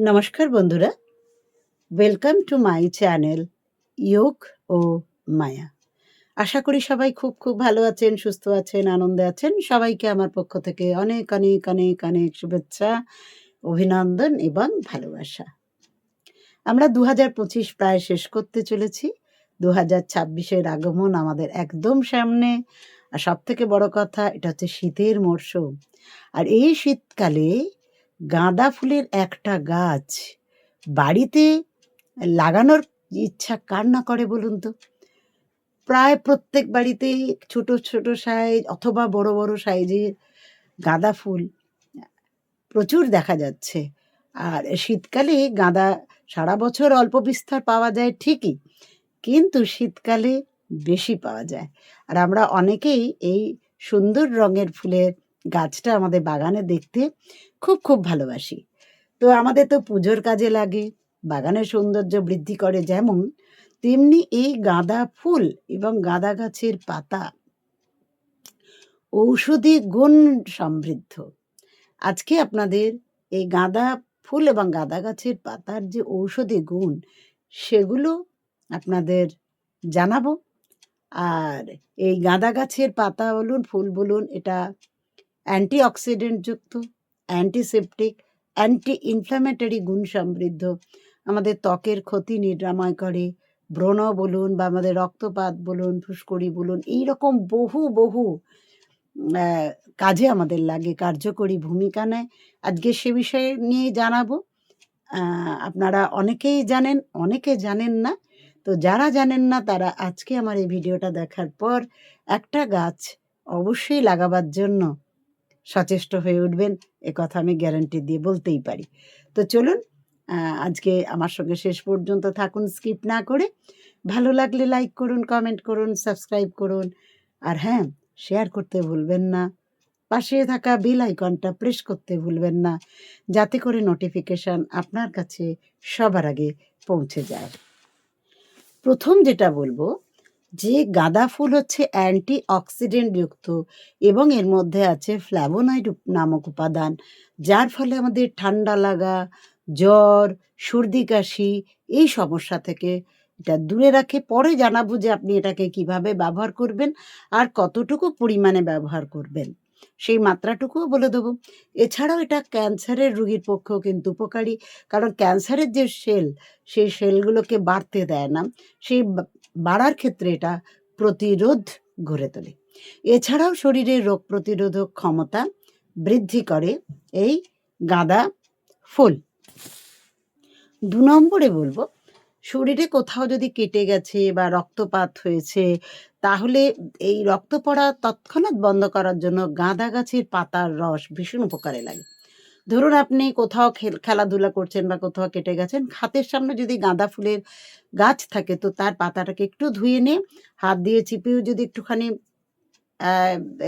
নমস্কার বন্ধুরা। Welcome to my channel Yog O Maya আশা করি সবাই খুব খুব ভালো আছেন, সুস্থ আছেন, আনন্দে আছেন। সবাইকে আমার পক্ষ থেকে অনেক অনেক অনেক অনেক শুভেচ্ছা, অভিনন্দন এবং ভালোবাসা। আমরা দু হাজার পঁচিশ প্রায় শেষ করতে চলেছি। দু হাজার ছাব্বিশের আগমন আমাদের একদম সামনে। আর সব থেকে বড় কথা, এটা হচ্ছে শীতের মরশুম। আর এই শীতকালে গাঁদা ফুলের একটা গাছ বাড়িতে লাগানোর ইচ্ছা কার না করে বলুন তো? প্রায় প্রত্যেক বাড়িতেই ছোট ছোট সাইজ অথবা বড় বড় সাইজের গাঁদা ফুল প্রচুর দেখা যাচ্ছে। আর শীতকালে গাঁদা সারা বছর অল্প বিস্তার পাওয়া যায় ঠিকই, কিন্তু শীতকালে বেশি পাওয়া যায়। আর আমরা অনেকেই এই সুন্দর রঙের ফুলের গাছটা আমাদের বাগানে দেখতে খুব খুব ভালোবাসি। তো আমাদের তো পুজোর কাজে লাগে, বাগানের সৌন্দর্য বৃদ্ধি করে যেমন, তেমনি এই গাঁদা ফুল এবং গাঁদা গাছের পাতা ঔষধি গুণ সমৃদ্ধ। আজকে আপনাদের এই গাঁদা ফুল এবং গাঁদা গাছের পাতার যে ঔষধি গুণ, সেগুলো আপনাদের জানাব। আর এই গাঁদা গাছের পাতা বলুন, ফুল বলুন, এটা অ্যান্টি অক্সিডেন্ট যুক্ত অ্যান্টিসেপটিক অ্যান্টি ইনফ্ল্যামেটরি গুণ সমৃদ্ধ। আমাদের ত্বকের ক্ষতি নিরাময় করে। ব্রণ বলুন বা আমাদের রক্তপাত বলুন, ফুসকুড়ি বলুন এই রকম বহু বহু কাজে আমাদের লাগে, কার্যকরী ভূমিকা নেয়। আজকে সে বিষয়ে নিয়ে জানাব। আপনারা অনেকেই জানেন, অনেকে জানেন না। তো যারা জানেন না, তারা আজকে আমার এই ভিডিওটা দেখার পর একটা গাছ অবশ্যই লাগাবার জন্য সচেষ্ট হয়ে উঠবেন, এ কথা আমি গ্যারান্টি দিয়ে বলতেই পারি। তো চলুন আজকে আমার সঙ্গে শেষ পর্যন্ত থাকুন স্কিপ না করে। ভালো লাগলে লাইক করুন কমেন্ট করুন সাবস্ক্রাইব করুন। আর হ্যাঁ শেয়ার করতে ভুলবেন না। পাশে থাকা বেল আইকনটা প্রেস করতে ভুলবেন না, যাতে করে নোটিফিকেশন আপনার কাছে সবার আগে পৌঁছে যায়। প্রথম যেটা বলব যে গাঁদা ফুল হচ্ছে অ্যান্টি অক্সিডেন্ট যুক্ত এবং এর মধ্যে আছে ফ্ল্যাভোনয়েড নামক উপাদান, যার ফলে আমাদের ঠান্ডা লাগা, জ্বর, সর্দি কাশি এই সমস্যা থেকে এটা দূরে রাখে। পরে জানাব যে আপনি এটাকে কীভাবে ব্যবহার করবেন আর কতটুকু পরিমাণে ব্যবহার করবেন। সেই মাত্রাটুকুও বলে দেবো। এছাড়াও এটা ক্যান্সারের রোগীর পক্ষেও কিন্তু উপকারী, কারণ ক্যান্সারের যে সেল, সেই সেলগুলোকে বাড়তে দেয় না। সেই বাড়ার ক্ষেত্রে এটা প্রতিরোধ গড়ে তোলে। এছাড়াও শরীরের রোগ প্রতিরোধক ক্ষমতা বৃদ্ধি করে এই গাঁদা ফুল। দু নম্বরে বলব, শরীরে কোথাও যদি কেটে গেছে বা রক্তপাত হয়েছে, তাহলে এই রক্ত পড়া তৎক্ষণাৎ বন্ধ করার জন্য গাঁদা গাছের পাতার রস ভীষণ উপকারে লাগে। ধরুন আপনি কোথাও খেল- খেলাধুলা করছেন বা কোথাও কেটে গেছেন, হাতের সামনে যদি গাঁদা ফুলের গাছ থাকে তো তার পাতাটাকে একটু ধুয়ে নিয়ে, হাত দিয়ে চিপেও যদি একটুখানি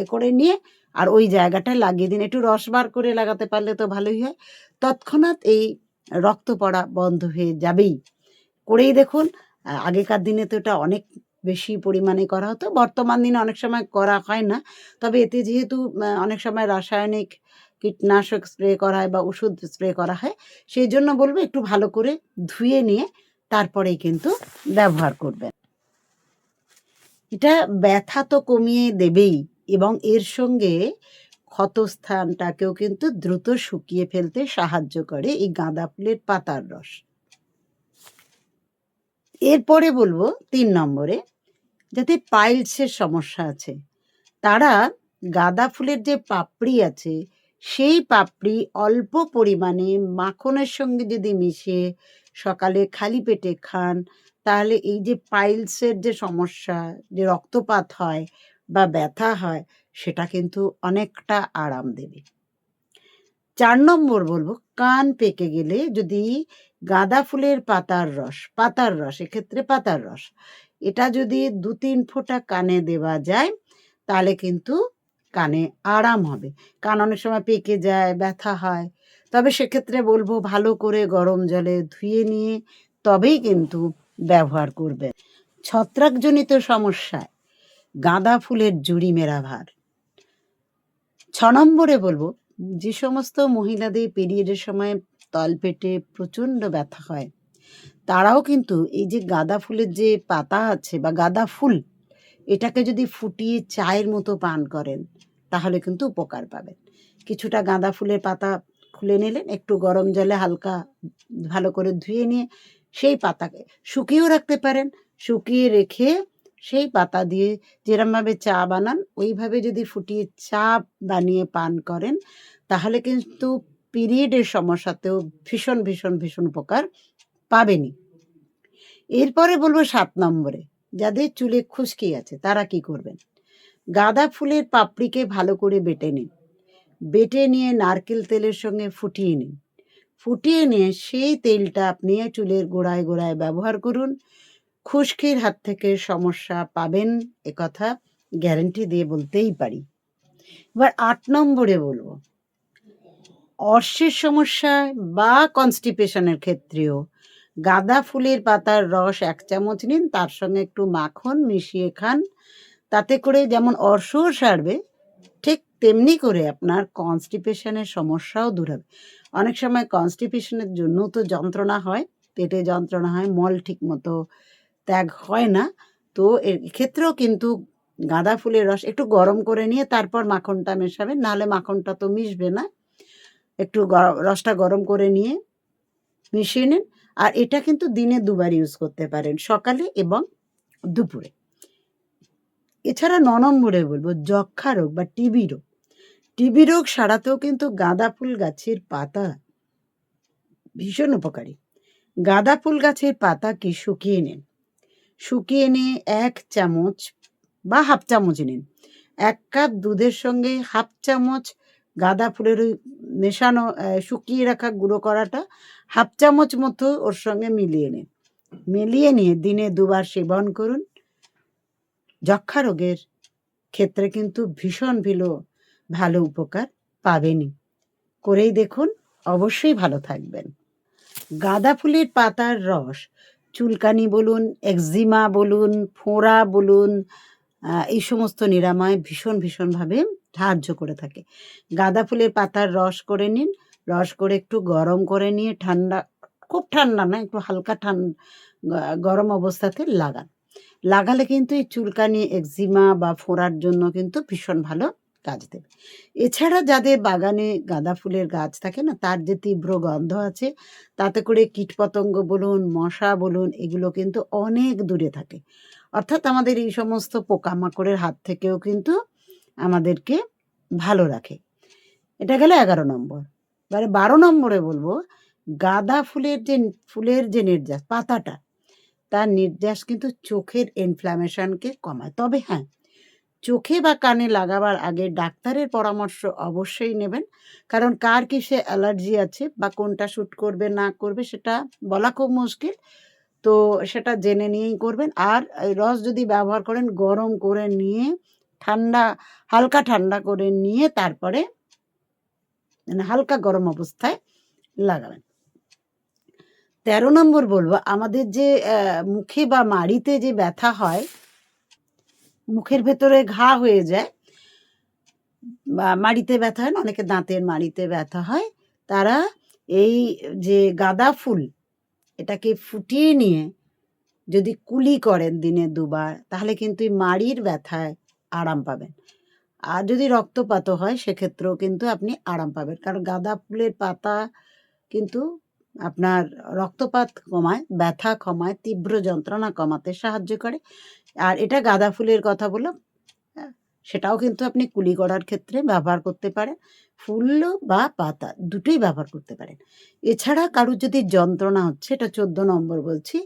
করে নিয়ে আর ওই জায়গাটায় লাগিয়ে দিন। একটু রস বার করে লাগাতে পারলে তো ভালোই হয়। তৎক্ষণাৎ এই রক্ত পড়া বন্ধ হয়ে যাবেই। করেই দেখুন আগেকার দিনে তো এটা অনেক বেশি পরিমাণে করা হতো। বর্তমান দিনে অনেক সময় করা হয় না। তবে এতে যেহেতু অনেক সময় রাসায়নিক কীটনাশক স্প্রে করা হয় বা ওষুধ স্প্রে করা হয়, সেই জন্য বলব একটু ভালো করে ধুয়ে নিয়ে তারপরেই কিন্তু ব্যবহার করবেন এটা ব্যথা তো কমিয়ে দেবেই এবং এর সঙ্গে ক্ষতস্থানটাকেও কিন্তু দ্রুত শুকিয়ে ফেলতে সাহায্য করে এই গাঁদা ফুলের পাতার রস। এরপরে বলব তিন নম্বরে, যাতে পাইলসের সমস্যা আছে, তারা গাঁদা ফুলের যে পাপড়ি আছে সেই পাপড়ি অল্প পরিমাণে মাখনের সঙ্গে যদি মিশিয়ে সকালে খালি পেটে খান, তাহলে এই যে পাইলসের যে সমস্যা, যে রক্তপাত হয় বা ব্যথা হয়, সেটা কিন্তু অনেকটা আরাম দেবে। চার নম্বর বলব, কান পেকে গেলে যদি গাঁদা ফুলের পাতার রস পাতার রস, এক্ষেত্রে পাতার রস, এটা যদি দু তিন ফোঁটা কানে দেওয়া যায়, তাহলে কিন্তু কানে আরাম হবে। কান অনেক সময় পেকে যায়, ব্যথা হয়। তবে সেক্ষেত্রে বলব ভালো করে গরম জলে ধুয়ে নিয়ে তবেই কিন্তু ব্যবহার করবে ছত্রাকজনিত সমস্যায় গাঁদা ফুলের জুড়ি মেরা ভার। ছ নম্বরে বলব, যে সমস্ত মহিলাদের পিরিয়ডের সময় তলপেটে প্রচণ্ড ব্যথা হয়, তারাও কিন্তু এই যে গাঁদা ফুলের যে পাতা আছে বা গাঁদা ফুল এটাকে যদি ফুটিয়ে চায়ের মতো পান করেন, তাহলে কিন্তু উপকার পাবেন। কিছুটা গাঁদা ফুলের পাতা খুলে নিলেন, একটু গরম জলে হালকা ভালো করে ধুয়ে নিয়ে সেই পাতাকে শুকিয়েও রাখতে পারেন। শুকিয়ে রেখে সেই পাতা দিয়ে যেরমভাবে চা বানান, ওইভাবে যদি ফুটিয়ে চা বানিয়ে পান করেন, তাহলে কিন্তু পিরিয়ডের সমস্যাতেও ভীষণ ভীষণ ভীষণ উপকার পাবেনই। এরপরে বলব সাত নম্বরে। যাদের চুলে খুশকি আছে, তারা কি করবেন? গাঁদা ফুলের পাপড়িকে ভালো করে বেটে নিন। বেটে নিয়ে নারকেল তেলের সঙ্গে ফুটিয়ে নিন। ফুটিয়ে নিয়ে সেই তেলটা আপনি চুলের গোড়ায় গোড়ায় ব্যবহার করুন। খুশকির হাত থেকে সমস্যা পাবেন কথা গ্যারেন্টি দিয়ে বলতেই পারি। এবার আট নম্বরে বলব। অর্শের সমস্যায় বা কনস্টিপেশনের ক্ষেত্রেও গাঁদা ফুলের পাতার রস এক চামচ নিন, তার সঙ্গে একটু মাখন মিশিয়ে খান। তাতে করে যেমন অর্শও সারবে, ঠিক তেমনি করে আপনার কনস্টিপেশনের সমস্যাও দূর হবে। অনেক সময় কনস্টিপেশনের জন্য তো যন্ত্রণা হয়, পেটে যন্ত্রণা হয়, মল ঠিক মতো ত্যাগ হয় না। তো এক্ষেত্রেও কিন্তু গাঁদা ফুলের রস একটু গরম করে নিয়ে তারপর মাখনটা মেশাবেন, নাহলে মাখনটা তো মিশবে না। একটু রসটা গরম করে নিয়ে মিশিয়ে নিন। আর এটা কিন্তু দিনে দুবার ইউজ করতে পারেন, সকালে এবং দুপুরে। এছাড়া ন নম্বরে বলব, যক্ষা রোগ বা টিবি রোগ। টিবি রোগ সারাতেও কিন্তু গাঁদা ফুল গাছের পাতা ভীষণ উপকারী। গাঁদা ফুল গাছের পাতাকে শুকিয়ে নিন? শুকিয়ে নিয়ে এক চামচ বা হাফ চামচ নিন। এক কাপ দুধের সঙ্গে হাফ চামচ গাঁদা ফুলের মেশানো শুকিয়ে রাখা গুঁড়ো করাটা হাফ চামচ মতো ওর সঙ্গে মিলিয়ে নিন। মিলিয়ে নিয়ে দিনে দুবার সেবন করুন। যক্ষা রোগের ক্ষেত্রে কিন্তু ভীষণ ভিলো ভালো উপকার পাবেনই। করেই দেখুন, অবশ্যই ভালো থাকবেন। গাঁদা ফুলের পাতার রস, চুলকানি বলুন, একজিমা বলুন, ফোঁড়া বলুন এই সমস্ত নিরাময় ভীষণ ভীষণভাবে সাহায্য করে থাকে। গাঁদা ফুলের পাতার রস করে নিন রস করে একটু গরম করে নিয়ে ঠান্ডা, খুব ঠান্ডা না, একটু হালকা ঠান্ডা গরম অবস্থাতে লাগান। লাগালে কিন্তু এই চুলকানি একজিমা বা ফোড়ার জন্য কিন্তু ভীষণ ভালো কাজ দেবে। এছাড়া যাদের বাগানে গাঁদা ফুলের গাছ থাকে না, তার যে তীব্র গন্ধ আছে, তাতে করে কীটপতঙ্গ বলুন, মশা বলুন, এগুলো কিন্তু অনেক দূরে থাকে। অর্থাৎ আমাদের এই সমস্ত পোকামাকড়ের হাত থেকেও কিন্তু আমাদেরকে ভালো রাখে। এটা গেল এগারো নম্বর। এবারে বারো নম্বরে বলব, গাঁদা ফুলের যে ফুলের যে নির্যাস, পাতাটা, তার নির্যাস কিন্তু চোখের ইনফ্ল্যামেশনকে কমায়। তবে হ্যাঁ চোখে বা কানে লাগাবার আগে ডাক্তারের পরামর্শ অবশ্যই নেবেন, কারণ কার কিসে অ্যালার্জি আছে বা কোনটা শ্যুট করবে, না করবে, সেটা বলা খুব মুশকিল। তো সেটা জেনে নিয়েই করবেন। আর রস যদি ব্যবহার করেন, গরম করে নিয়ে, ঠান্ডা, হালকা ঠান্ডা করে নিয়ে তারপরে মানে হালকা গরম অবস্থায় লাগাবেন। তেরো নম্বর বলব, আমাদের যে মুখে বা মাড়িতে যে ব্যথা হয়, মুখের ভেতরে ঘা হয়ে যায়, বা মাড়িতে ব্যথা হয় না, অনেকে দাঁতের মাড়িতে ব্যথা হয়, তারা এই যে গাঁদা ফুল, এটাকে ফুটিয়ে নিয়ে যদি কুলি করেন দিনে দুবার, তাহলে কিন্তু এই মাড়ির ব্যথায় আরাম পাবেন। আর যদি রক্তপাত হয় সেক্ষেত্রেও কিন্তু আপনি আরাম পাবেন। কারণ গাঁদা ফুলের পাতা কিন্তু আপনার রক্তপাত কমায় ব্যথা কমায় তীব্র যন্ত্রণা কমাতে সাহায্য করে। আর এটা গাঁদা ফুলের কথা বললাম হ্যাঁ, সেটাও কিন্তু আপনি কুলি করার ক্ষেত্রে ব্যবহার করতে পারেন। ফুল বা পাতা দুটোই ব্যবহার করতে পারেন। এছাড়া কারুর যদি যন্ত্রণা হচ্ছে এটা চোদ্দ নম্বর বলছি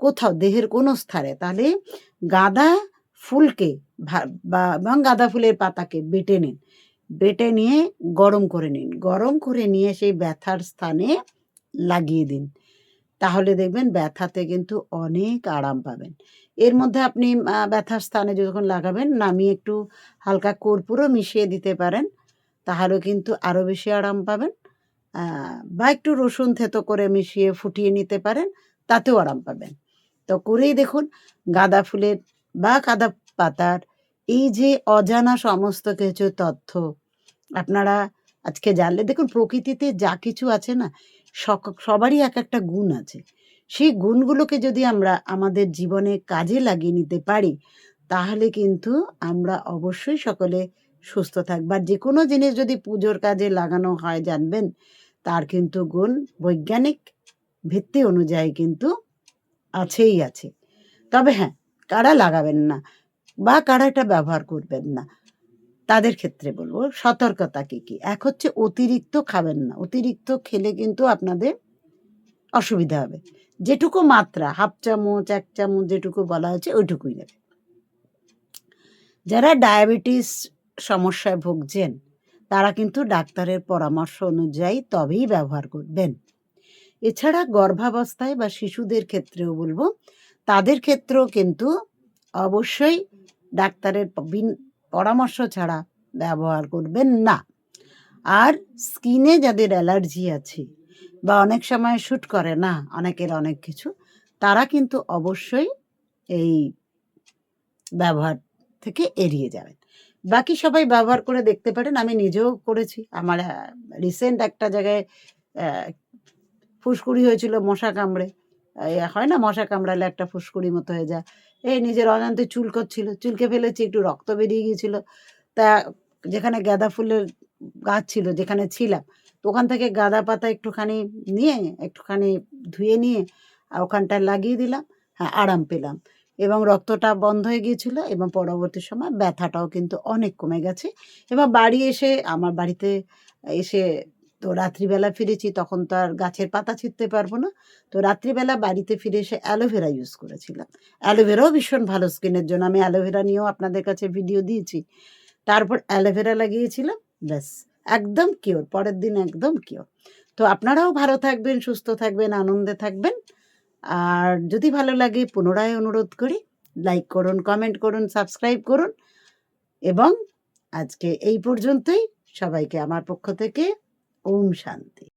কোথাও দেহের কোনো স্থানে তাহলে গাঁদা ফুলকে বা, এবং গাঁদা ফুলের পাতাকে বেটে নিন। বেটে নিয়ে গরম করে নিন। গরম করে নিয়ে সেই ব্যথার স্থানে লাগিয়ে দিন। তাহলে দেখবেন ব্যথাতে কিন্তু অনেক আরাম পাবেন। এর মধ্যে আপনি ব্যথার স্থানে যখন লাগাবেন, নামিয়ে একটু হালকা কর্পূরও মিশিয়ে দিতে পারেন। তাহলেও কিন্তু আরও বেশি আরাম পাবেন। বা একটু রসুন থেতো করে মিশিয়ে ফুটিয়ে নিতে পারেন, তাতেও আরাম পাবেন। তো করেই দেখুন, গাঁদা ফুলের বা কাদা পাতার এই যে অজানা সমস্ত কিছু তথ্য আপনারা আজকে জানলে দেখুন প্রকৃতিতে যা কিছু আছে না সবারই এক একটা গুণ আছে। সেই গুণগুলোকে যদি আমরা আমাদের জীবনে কাজে লাগিয়ে নিতে পারি, তাহলে কিন্তু আমরা অবশ্যই সকলে সুস্থ থাকব। আর যেকোনো জিনিস যদি পুজোর কাজে লাগানো হয় জানবেন, তার কিন্তু গুণ বৈজ্ঞানিক ভিত্তি অনুযায়ী কিন্তু আছেই আছে। তবে হ্যাঁ, কারা লাগাবেন না বা কারা এটা ব্যবহার করবেন না, তাদের ক্ষেত্রে বলব সতর্কতা কী, কী? এক হচ্ছে অতিরিক্ত খাবেন না। অতিরিক্ত খেলে কিন্তু আপনাদের অসুবিধা হবে। যেটুকু মাত্রা 1/2 চামচ, এক চামচ যেটুকু বলা হয়েছে ওইটুকুই নেবে যারা ডায়াবেটিস সমস্যায় ভুগছেন, তারা কিন্তু ডাক্তারের পরামর্শ অনুযায়ী তবেই ব্যবহার করবেন। এছাড়া গর্ভাবস্থায় বা শিশুদের ক্ষেত্রেও বলব, তাদের ক্ষেত্রেও কিন্তু অবশ্যই ডাক্তারের পরামর্শ ছাড়া ব্যবহার করবেন না। আর স্কিনে যাদের অ্যালার্জি আছে বা অনেক সময় শ্যুট করে না, অনেকের অনেক কিছু, তারা কিন্তু অবশ্যই এই ব্যবহার থেকে এড়িয়ে যাবেন। বাকি সবাই ব্যবহার করে দেখতে পারেন। আমি নিজেও করেছি। আমার রিসেন্ট একটা জায়গায় ফুসকুড়ি হয়েছিল মশা কামড়ে। হয় না মশা কামড়ালে একটা ফুসকুড়ি মতো হয়ে যায়। এই নিজের অজান্তে চুলকোচ্ছিল। চুলকে ফেলেছি, একটু রক্ত বেরিয়ে গিয়েছিল। তা যেখানে গাঁদা ফুলের গাছ ছিল, যেখানে ছিলাম, তো ওখান থেকে গাঁদা পাতা একটুখানি নিয়ে, একটুখানি ধুয়ে নিয়ে আ ওখানটায় লাগিয়ে দিলাম। হ্যাঁ, আরাম পেলাম এবং রক্তটা বন্ধ হয়ে গিয়েছিল এবং পরবর্তী সময় ব্যথাটাও কিন্তু অনেক কমে গেছে এবং বাড়ি এসে আমার বাড়িতে এসে তো রাত্রিবেলা ফিরেছি, তখন তো আর গাছের পাতা ছিঁড়তে পারব না। তো রাত্রিবেলা বাড়িতে ফিরে এসে অ্যালোভেরা ইউজ করেছিলাম। অ্যালোভেরাও ভীষণ ভালো স্কিনের জন্য। আমি অ্যালোভেরা নিয়েও আপনাদের কাছে ভিডিও দিয়েছি। তারপর অ্যালোভেরা লাগিয়েছিলাম, ব্যাস একদম কিওর। পরের দিন একদম কিওর। তো আপনারাও ভালো থাকবেন, সুস্থ থাকবেন, আনন্দে থাকবেন। আর যদি ভালো লাগে পুনরায় অনুরোধ করি, লাইক করুন, কমেন্ট করুন, সাবস্ক্রাইব করুন এবং আজকে এই পর্যন্তই। সবাইকে আমার পক্ষ থেকে ओम शांति।